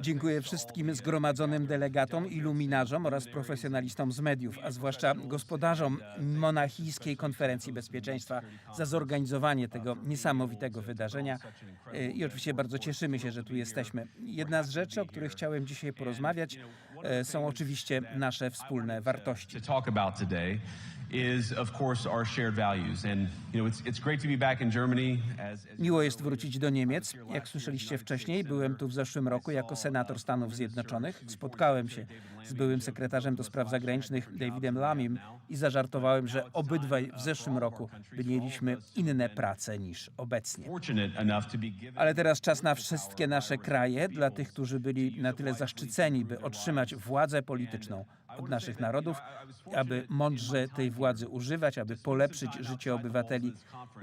Dziękuję wszystkim zgromadzonym delegatom, iluminarzom oraz profesjonalistom z mediów, a zwłaszcza gospodarzom Monachijskiej Konferencji Bezpieczeństwa za zorganizowanie tego niesamowitego wydarzenia. E, I oczywiście bardzo cieszymy się, że tu jesteśmy. Jedna z rzeczy, o których chciałem dzisiaj porozmawiać, e, są oczywiście nasze wspólne wartości. Miło jest wrócić do Niemiec. Jak słyszeliście wcześniej, byłem tu w zeszłym roku jako senator Stanów Zjednoczonych. Spotkałem się z byłym sekretarzem do spraw zagranicznych Davidem Lamim i zażartowałem, że obydwaj w zeszłym roku mieliśmy inne prace niż obecnie. Ale teraz czas na wszystkie nasze kraje, dla tych, którzy byli na tyle zaszczyceni, by otrzymać władzę polityczną od naszych narodów, aby mądrze tej władzy używać, aby polepszyć życie obywateli.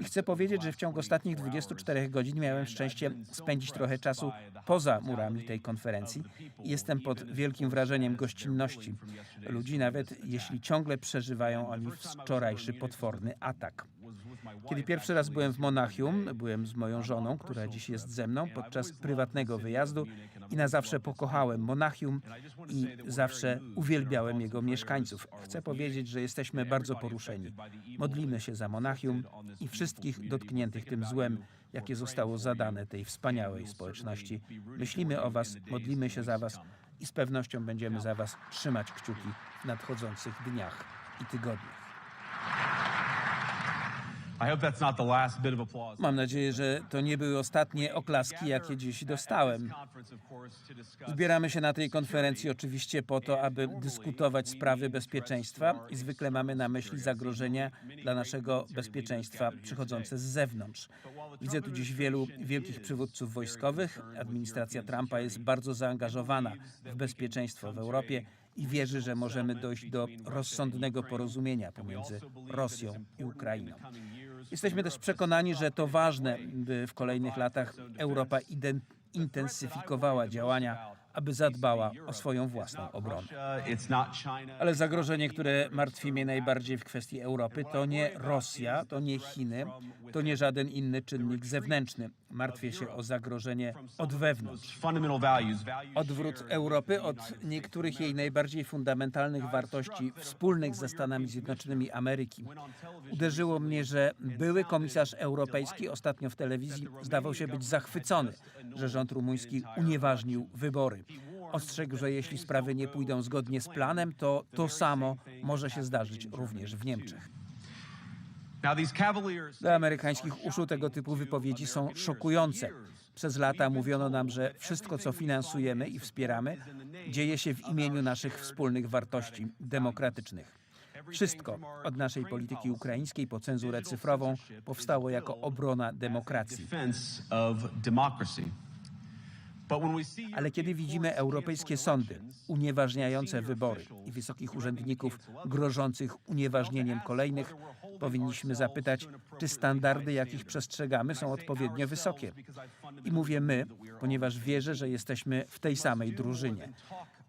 I chcę powiedzieć, że w ciągu ostatnich 24 godzin miałem szczęście spędzić trochę czasu poza murami tej konferencji jestem pod wielkim wrażeniem gościnności ludzi, nawet jeśli ciągle przeżywają oni wczorajszy potworny atak. Kiedy pierwszy raz byłem w Monachium, byłem z moją żoną, która dziś jest ze mną, podczas prywatnego wyjazdu i na zawsze pokochałem Monachium i zawsze uwielbiałem jego mieszkańców. Chcę powiedzieć, że jesteśmy bardzo poruszeni. Modlimy się za Monachium i wszystkich dotkniętych tym złem, jakie zostało zadane tej wspaniałej społeczności. Myślimy o Was, modlimy się za Was i z pewnością będziemy za Was trzymać kciuki w nadchodzących dniach i tygodniach. Mam nadzieję, że to nie były ostatnie oklaski, jakie dziś dostałem. Zbieramy się na tej konferencji oczywiście po to, aby dyskutować sprawy bezpieczeństwa i zwykle mamy na myśli zagrożenia dla naszego bezpieczeństwa przychodzące z zewnątrz. Widzę tu dziś wielu wielkich przywódców wojskowych. Administracja Trumpa jest bardzo zaangażowana w bezpieczeństwo w Europie i wierzy, że możemy dojść do rozsądnego porozumienia pomiędzy Rosją i Ukrainą. Jesteśmy też przekonani, że to ważne, by w kolejnych latach Europa intensyfikowała działania, aby zadbała o swoją własną obronę. Ale zagrożenie, które martwi mnie najbardziej w kwestii Europy, to nie Rosja, to nie Chiny, to nie żaden inny czynnik zewnętrzny. Martwię się o zagrożenie od wewnątrz. Odwrót Europy od niektórych jej najbardziej fundamentalnych wartości wspólnych ze Stanami Zjednoczonymi Ameryki. Uderzyło mnie, że były komisarz europejski ostatnio w telewizji zdawał się być zachwycony, że rząd rumuński unieważnił wybory. Ostrzegł, że jeśli sprawy nie pójdą zgodnie z planem, to to samo może się zdarzyć również w Niemczech. Dla amerykańskich uszu tego typu wypowiedzi są szokujące. Przez lata mówiono nam, że wszystko, co finansujemy i wspieramy, dzieje się w imieniu naszych wspólnych wartości demokratycznych. Wszystko, od naszej polityki ukraińskiej po cenzurę cyfrową, powstało jako obrona demokracji. Ale kiedy widzimy europejskie sądy unieważniające wybory i wysokich urzędników grożących unieważnieniem kolejnych, powinniśmy zapytać, czy standardy, jakich przestrzegamy, są odpowiednio wysokie. I mówię my, ponieważ wierzę, że jesteśmy w tej samej drużynie.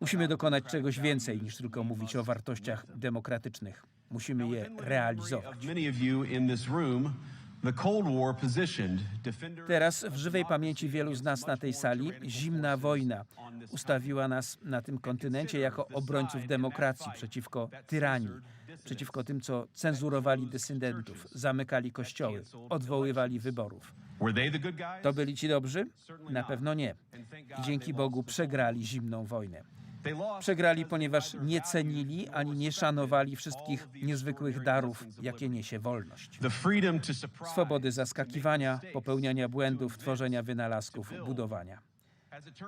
Musimy dokonać czegoś więcej niż tylko mówić o wartościach demokratycznych. Musimy je realizować. Teraz w żywej pamięci wielu z nas na tej sali zimna wojna ustawiła nas na tym kontynencie jako obrońców demokracji przeciwko tyranii, przeciwko tym, co cenzurowali dysydentów, zamykali kościoły, odwoływali wyborów. To byli ci dobrzy? Na pewno nie. I dzięki Bogu przegrali zimną wojnę. Przegrali, ponieważ nie cenili ani nie szanowali wszystkich niezwykłych darów, jakie niesie wolność. Swobody zaskakiwania, popełniania błędów, tworzenia wynalazków, budowania.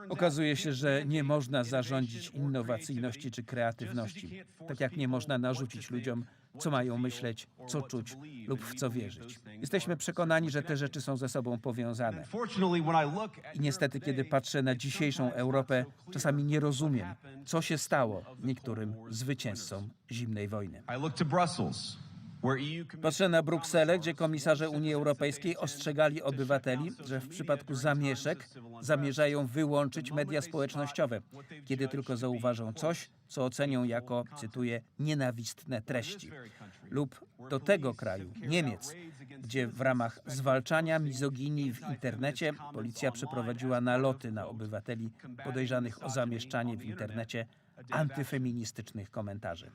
Okazuje się, że nie można zarządzić innowacyjności czy kreatywności, tak jak nie można narzucić ludziom, co mają myśleć, co czuć lub w co wierzyć. Jesteśmy przekonani, że te rzeczy są ze sobą powiązane. I niestety, kiedy patrzę na dzisiejszą Europę, czasami nie rozumiem, co się stało niektórym zwycięzcom zimnej wojny. Patrzę na Brukselę, gdzie komisarze Unii Europejskiej ostrzegali obywateli, że w przypadku zamieszek zamierzają wyłączyć media społecznościowe, kiedy tylko zauważą coś, co ocenią jako, cytuję, nienawistne treści. Lub do tego kraju, Niemiec, gdzie w ramach zwalczania mizoginii w internecie policja przeprowadziła naloty na obywateli podejrzanych o zamieszczanie w internecie antyfeministycznych komentarzy.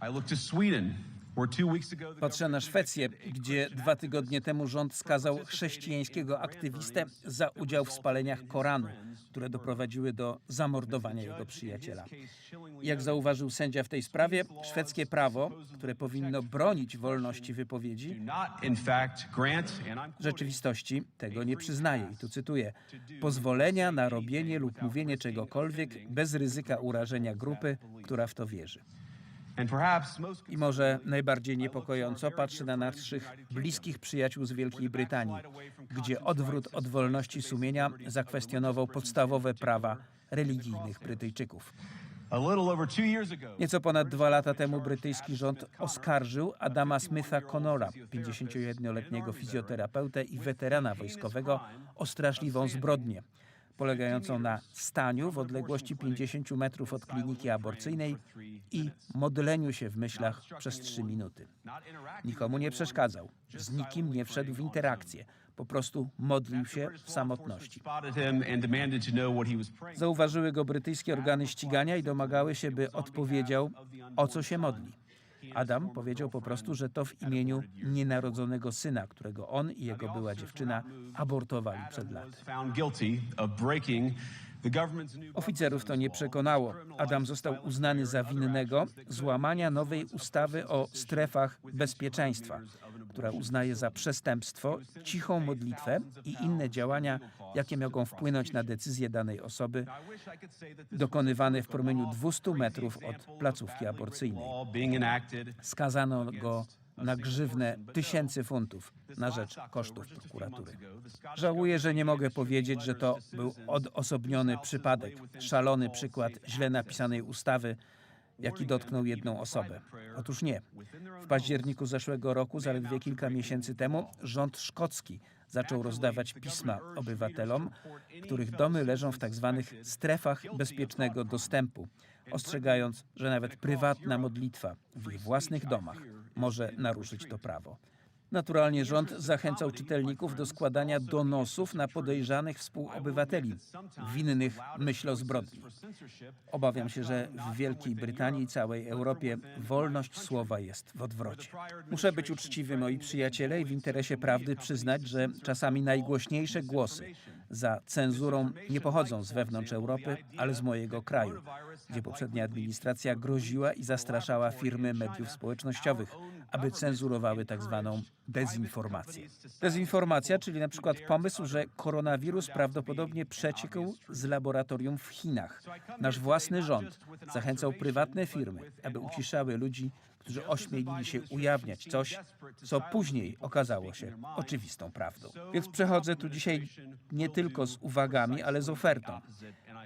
Patrzę na Szwecję, gdzie dwa tygodnie temu rząd skazał chrześcijańskiego aktywistę za udział w spaleniach Koranu, które doprowadziły do zamordowania jego przyjaciela. Jak zauważył sędzia w tej sprawie, szwedzkie prawo, które powinno bronić wolności wypowiedzi, w rzeczywistości tego nie przyznaje. I tu cytuję: pozwolenia na robienie lub mówienie czegokolwiek bez ryzyka urażenia grupy, która w to wierzy. I może najbardziej niepokojąco patrzy na naszych bliskich przyjaciół z Wielkiej Brytanii, gdzie odwrót od wolności sumienia zakwestionował podstawowe prawa religijnych Brytyjczyków. Nieco ponad dwa lata temu brytyjski rząd oskarżył Adama Smitha Connora, 51-letniego fizjoterapeutę i weterana wojskowego, o straszliwą zbrodnię, polegającą na staniu w odległości 50 metrów od kliniki aborcyjnej i modleniu się w myślach przez 3 minuty. Nikomu nie przeszkadzał, z nikim nie wszedł w interakcję, po prostu modlił się w samotności. Zauważyły go brytyjskie organy ścigania i domagały się, by odpowiedział, o co się modli. Adam powiedział po prostu, że to w imieniu nienarodzonego syna, którego on i jego była dziewczyna abortowali przed laty. Oficerów to nie przekonało. Adam został uznany za winnego złamania nowej ustawy o strefach bezpieczeństwa, która uznaje za przestępstwo cichą modlitwę i inne działania, jakie mogą wpłynąć na decyzję danej osoby, dokonywane w promieniu 200 metrów od placówki aborcyjnej. Skazano go na grzywnę tysięcy funtów na rzecz kosztów prokuratury. Żałuję, że nie mogę powiedzieć, że to był odosobniony przypadek, szalony przykład źle napisanej ustawy, jaki dotknął jedną osobę. Otóż nie. W październiku zeszłego roku, zaledwie kilka miesięcy temu, rząd szkocki zaczął rozdawać pisma obywatelom, których domy leżą w tak zwanych strefach bezpiecznego dostępu, ostrzegając, że nawet prywatna modlitwa w ich własnych domach może naruszyć to prawo. Naturalnie rząd zachęcał czytelników do składania donosów na podejrzanych współobywateli winnych myśl o zbrodni. Obawiam się, że w Wielkiej Brytanii i całej Europie wolność słowa jest w odwrocie. Muszę być uczciwy, moi przyjaciele, i w interesie prawdy przyznać, że czasami najgłośniejsze głosy za cenzurą nie pochodzą z wewnątrz Europy, ale z mojego kraju, gdzie poprzednia administracja groziła i zastraszała firmy mediów społecznościowych, aby cenzurowały tak zwaną dezinformację. Dezinformacja, czyli na przykład pomysł, że koronawirus prawdopodobnie przeciekł z laboratorium w Chinach. Nasz własny rząd zachęcał prywatne firmy, aby uciszały ludzi, którzy ośmielili się ujawniać coś, co później okazało się oczywistą prawdą. Więc przechodzę tu dzisiaj nie tylko z uwagami, ale z ofertą.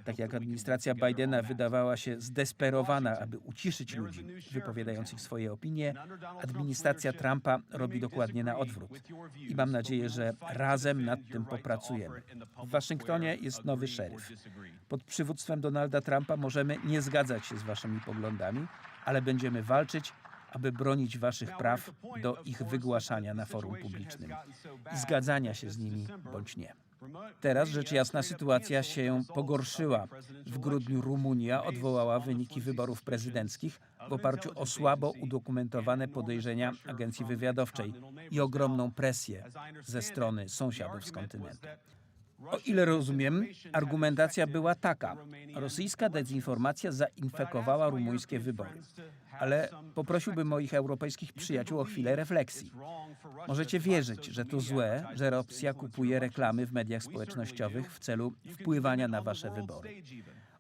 Tak jak administracja Bidena wydawała się zdesperowana, aby uciszyć ludzi wypowiadających swoje opinie, administracja Trumpa robi dokładnie na odwrót. I mam nadzieję, że razem nad tym popracujemy. W Waszyngtonie jest nowy szeryf. Pod przywództwem Donalda Trumpa możemy nie zgadzać się z Waszymi poglądami, ale będziemy walczyć, aby bronić Waszych praw do ich wygłaszania na forum publicznym? i zgadzania się z nimi bądź nie. Teraz rzecz jasna sytuacja się pogorszyła. W grudniu Rumunia odwołała wyniki wyborów prezydenckich w oparciu o słabo udokumentowane podejrzenia agencji wywiadowczej i ogromną presję ze strony sąsiadów z kontynentu. O ile rozumiem, argumentacja była taka. Rosyjska dezinformacja zainfekowała rumuńskie wybory. Ale poprosiłbym moich europejskich przyjaciół o chwilę refleksji. Możecie wierzyć, że to złe, że Rosja kupuje reklamy w mediach społecznościowych w celu wpływania na wasze wybory.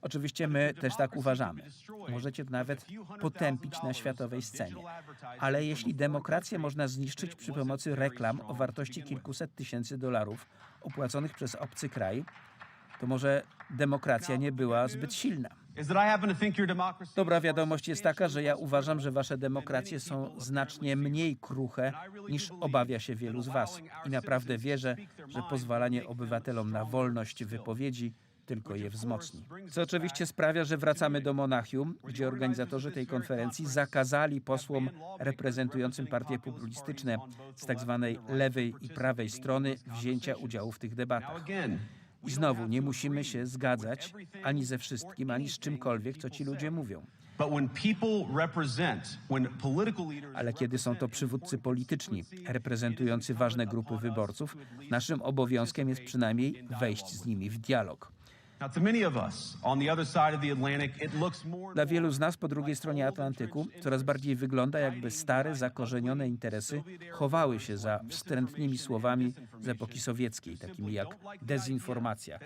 Oczywiście my też tak uważamy. Możecie to nawet potępić na światowej scenie. Ale jeśli demokrację można zniszczyć przy pomocy reklam o wartości kilkuset tysięcy dolarów opłaconych przez obcy kraj, to może demokracja nie była zbyt silna. Dobra wiadomość jest taka, że ja uważam, że wasze demokracje są znacznie mniej kruche niż obawia się wielu z was. I naprawdę wierzę, że pozwalanie obywatelom na wolność wypowiedzi tylko je wzmocni. Co oczywiście sprawia, że wracamy do Monachium, gdzie organizatorzy tej konferencji zakazali posłom reprezentującym partie populistyczne z tak zwanej lewej i prawej strony wzięcia udziału w tych debatach. I znowu nie musimy się zgadzać ani ze wszystkim, ani z czymkolwiek, co ci ludzie mówią. Ale kiedy są to przywódcy polityczni, reprezentujący ważne grupy wyborców, naszym obowiązkiem jest przynajmniej wejść z nimi w dialog. Dla wielu z nas po drugiej stronie Atlantyku coraz bardziej wygląda, jakby stare, zakorzenione interesy chowały się za wstrętnymi słowami z epoki sowieckiej, takimi jak dezinformacja,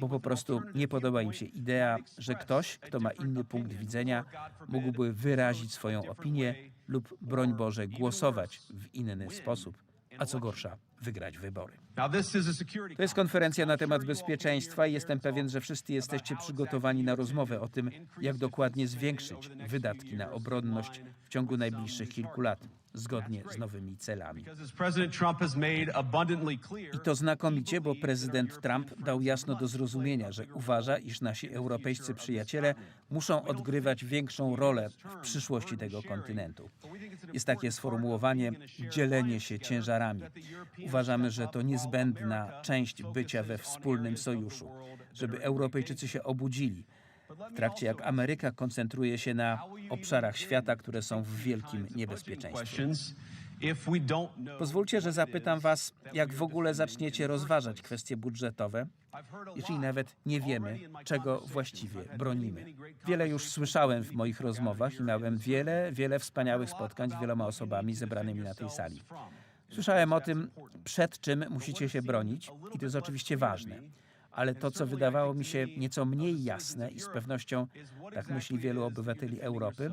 bo po prostu nie podoba im się idea, że ktoś, kto ma inny punkt widzenia, mógłby wyrazić swoją opinię lub, broń Boże, głosować w inny sposób, a co gorsza, wygrać wybory. To jest konferencja na temat bezpieczeństwa i jestem pewien, że wszyscy jesteście przygotowani na rozmowę o tym, jak dokładnie zwiększyć wydatki na obronność w ciągu najbliższych kilku lat, zgodnie z nowymi celami. I to znakomicie, bo prezydent Trump dał jasno do zrozumienia, że uważa, iż nasi europejscy przyjaciele muszą odgrywać większą rolę w przyszłości tego kontynentu. Jest takie sformułowanie dzielenie się ciężarami. Uważamy, że to niezbędna część bycia we wspólnym sojuszu, żeby Europejczycy się obudzili. W trakcie jak Ameryka koncentruje się na obszarach świata, które są w wielkim niebezpieczeństwie. Pozwólcie, że zapytam Was, jak w ogóle zaczniecie rozważać kwestie budżetowe, jeżeli nawet nie wiemy, czego właściwie bronimy. Wiele już słyszałem w moich rozmowach i miałem wiele, wiele wspaniałych spotkań z wieloma osobami zebranymi na tej sali. Słyszałem o tym, przed czym musicie się bronić, i to jest oczywiście ważne. Ale to, co wydawało mi się nieco mniej jasne i z pewnością tak myśli wielu obywateli Europy,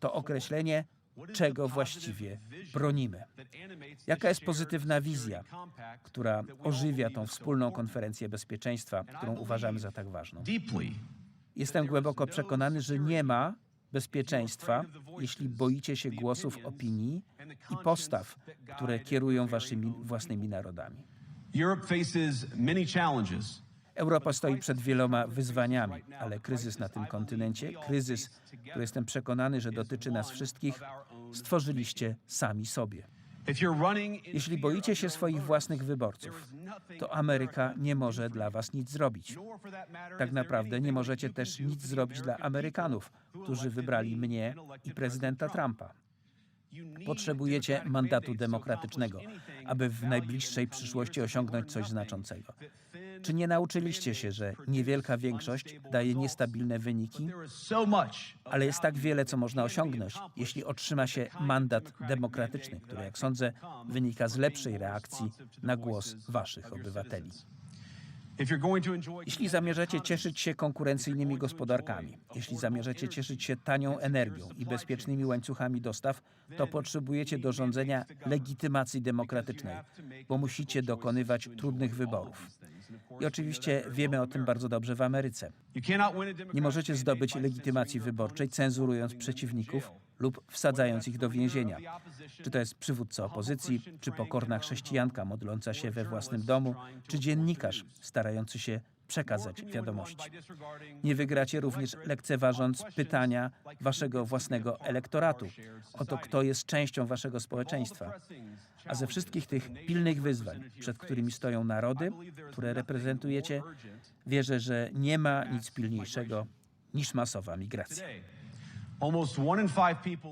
to określenie, czego właściwie bronimy. Jaka jest pozytywna wizja, która ożywia tą wspólną konferencję bezpieczeństwa, którą uważamy za tak ważną? Jestem głęboko przekonany, że nie ma bezpieczeństwa, jeśli boicie się głosów opinii i postaw, które kierują waszymi własnymi narodami. Europe faces many challenges. Europa stoi przed wieloma wyzwaniami, ale kryzys na tym kontynencie, kryzys, który jestem przekonany, że dotyczy nas wszystkich, stworzyliście sami sobie. Jeśli boicie się swoich własnych wyborców, to Ameryka nie może dla was nic zrobić. Tak naprawdę nie możecie też nic zrobić dla Amerykanów, którzy wybrali mnie i prezydenta Trumpa. Potrzebujecie mandatu demokratycznego, aby w najbliższej przyszłości osiągnąć coś znaczącego. Czy nie nauczyliście się, że niewielka większość daje niestabilne wyniki, ale jest tak wiele, co można osiągnąć, jeśli otrzyma się mandat demokratyczny, który, jak sądzę, wynika z lepszej reakcji na głos waszych obywateli. Jeśli zamierzacie cieszyć się konkurencyjnymi gospodarkami, jeśli zamierzacie cieszyć się tanią energią i bezpiecznymi łańcuchami dostaw, to potrzebujecie do rządzenia legitymacji demokratycznej, bo musicie dokonywać trudnych wyborów. I oczywiście wiemy o tym bardzo dobrze w Ameryce. Nie możecie zdobyć legitymacji wyborczej, cenzurując przeciwników lub wsadzając ich do więzienia. Czy to jest przywódca opozycji, czy pokorna chrześcijanka modląca się we własnym domu, czy dziennikarz starający się przekazać wiadomości. Nie wygracie również lekceważąc pytania waszego własnego elektoratu o to, kto jest częścią waszego społeczeństwa. A ze wszystkich tych pilnych wyzwań, przed którymi stoją narody, które reprezentujecie, wierzę, że nie ma nic pilniejszego niż masowa migracja.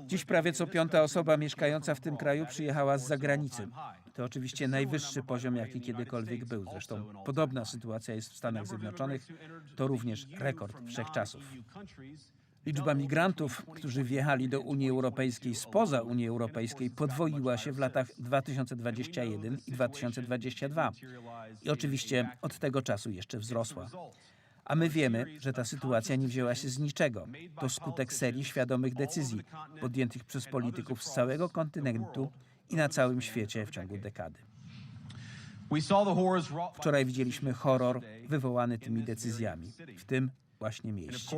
Dziś prawie co piąta osoba mieszkająca w tym kraju przyjechała z zagranicy. To oczywiście najwyższy poziom, jaki kiedykolwiek był. Zresztą podobna sytuacja jest w Stanach Zjednoczonych. To również rekord wszechczasów. Liczba migrantów, którzy wjechali do Unii Europejskiej spoza Unii Europejskiej, podwoiła się w latach 2021 i 2022. I oczywiście od tego czasu jeszcze wzrosła. A my wiemy, że ta sytuacja nie wzięła się z niczego. To skutek serii świadomych decyzji podjętych przez polityków z całego kontynentu i na całym świecie w ciągu dekady. Wczoraj widzieliśmy horror wywołany tymi decyzjami, w tym właśnie mieście.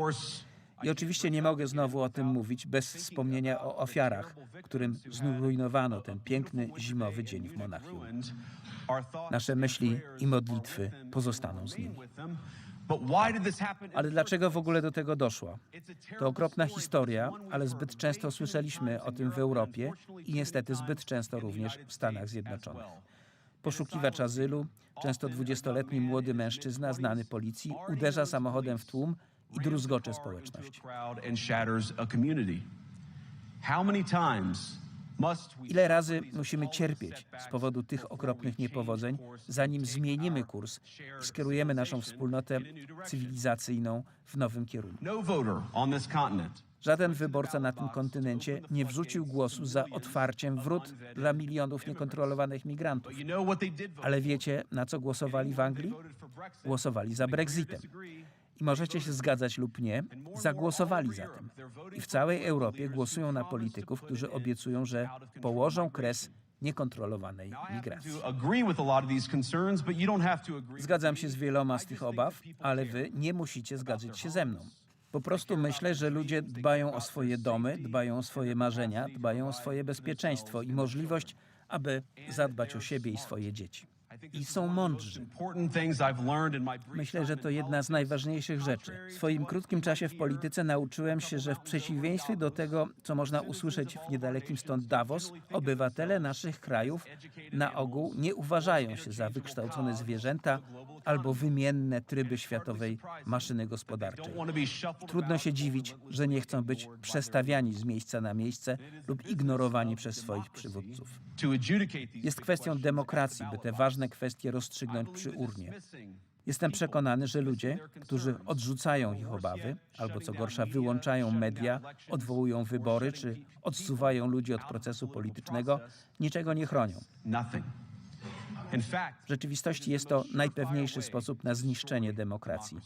I oczywiście nie mogę znowu o tym mówić bez wspomnienia o ofiarach, którym zrujnowano ten piękny zimowy dzień w Monachium. Nasze myśli i modlitwy pozostaną z nimi. Ale dlaczego w ogóle do tego doszło? To okropna historia, ale zbyt często słyszeliśmy o tym w Europie i niestety zbyt często również w Stanach Zjednoczonych. Poszukiwacz azylu, często 20-letni młody mężczyzna znany policji, uderza samochodem w tłum i druzgocze społeczność. Ile razy musimy cierpieć z powodu tych okropnych niepowodzeń, zanim zmienimy kurs i skierujemy naszą wspólnotę cywilizacyjną w nowym kierunku? No Żaden wyborca na tym kontynencie nie wrzucił głosu za otwarciem wrót dla milionów niekontrolowanych migrantów. Ale wiecie, na co głosowali w Anglii? Głosowali za Brexitem. I możecie się zgadzać lub nie, zagłosowali za tym. I w całej Europie głosują na polityków, którzy obiecują, że położą kres niekontrolowanej migracji. Zgadzam się z wieloma z tych obaw, ale wy nie musicie zgadzać się ze mną. Po prostu myślę, że ludzie dbają o swoje domy, dbają o swoje marzenia, dbają o swoje bezpieczeństwo i możliwość, aby zadbać o siebie i swoje dzieci. I są mądrzy. Myślę, że to jedna z najważniejszych rzeczy. W swoim krótkim czasie w polityce nauczyłem się, że w przeciwieństwie do tego, co można usłyszeć w niedalekim stąd Davos, obywatele naszych krajów na ogół nie uważają się za wykształcone zwierzęta albo wymienne tryby światowej maszyny gospodarczej. Trudno się dziwić, że nie chcą być przestawiani z miejsca na miejsce lub ignorowani przez swoich przywódców. Jest kwestią demokracji, by te ważne kwestie rozstrzygnąć przy urnie. Jestem przekonany, że ludzie, którzy odrzucają ich obawy, albo co gorsza, wyłączają media, odwołują wybory czy odsuwają ludzi od procesu politycznego, niczego nie chronią. W rzeczywistości jest to najpewniejszy sposób na zniszczenie demokracji.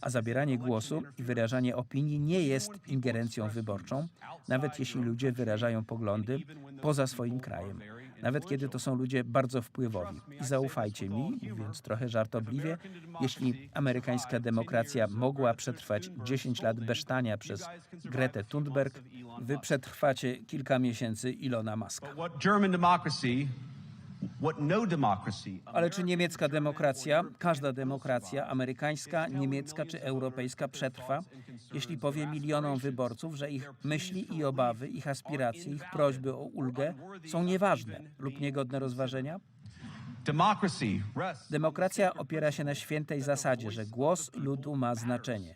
A zabieranie głosu i wyrażanie opinii nie jest ingerencją wyborczą, nawet jeśli ludzie wyrażają poglądy poza swoim krajem. Nawet kiedy to są ludzie bardzo wpływowi. I zaufajcie mi, mówiąc trochę żartobliwie, jeśli amerykańska demokracja mogła przetrwać 10 lat besztania przez Gretę Thunberg, wy przetrwacie kilka miesięcy Ilona Muska. No Ale czy niemiecka demokracja, każda demokracja, amerykańska, niemiecka czy europejska przetrwa, jeśli powie milionom wyborców, że ich myśli i obawy, ich aspiracje, ich prośby o ulgę są nieważne lub niegodne rozważenia? Demokracja opiera się na świętej zasadzie, że głos ludu ma znaczenie.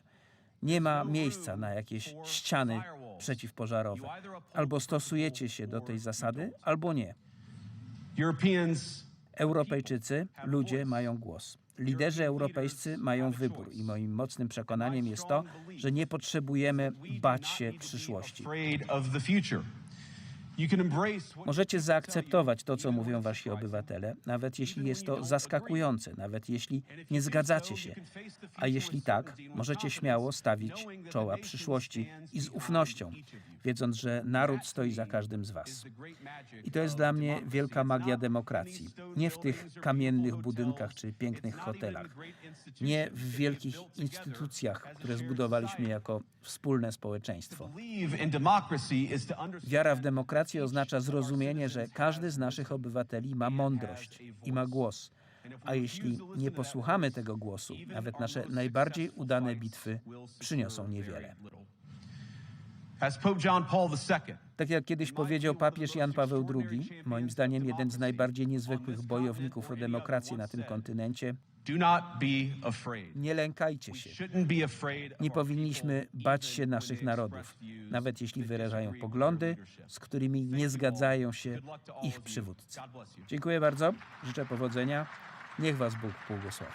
Nie ma miejsca na jakieś ściany przeciwpożarowe. Albo stosujecie się do tej zasady, albo nie. Europejczycy, ludzie mają głos. Liderzy europejscy mają wybór i moim mocnym przekonaniem jest to, że nie potrzebujemy bać się przyszłości. Możecie zaakceptować to, co mówią wasi obywatele, nawet jeśli jest to zaskakujące, nawet jeśli nie zgadzacie się. A jeśli tak, możecie śmiało stawić czoła przyszłości i z ufnością, wiedząc, że naród stoi za każdym z was. I to jest dla mnie wielka magia demokracji. Nie w tych kamiennych budynkach czy pięknych hotelach. Nie w wielkich instytucjach, które zbudowaliśmy jako wspólne społeczeństwo. Wiara w demokrację oznacza zrozumienie, że każdy z naszych obywateli ma mądrość i ma głos. A jeśli nie posłuchamy tego głosu, nawet nasze najbardziej udane bitwy przyniosą niewiele. Tak jak kiedyś powiedział papież Jan Paweł II, moim zdaniem jeden z najbardziej niezwykłych bojowników o demokrację na tym kontynencie, nie lękajcie się. Nie powinniśmy bać się naszych narodów, nawet jeśli wyrażają poglądy, z którymi nie zgadzają się ich przywódcy. Dziękuję bardzo, życzę powodzenia. Niech Was Bóg błogosławi.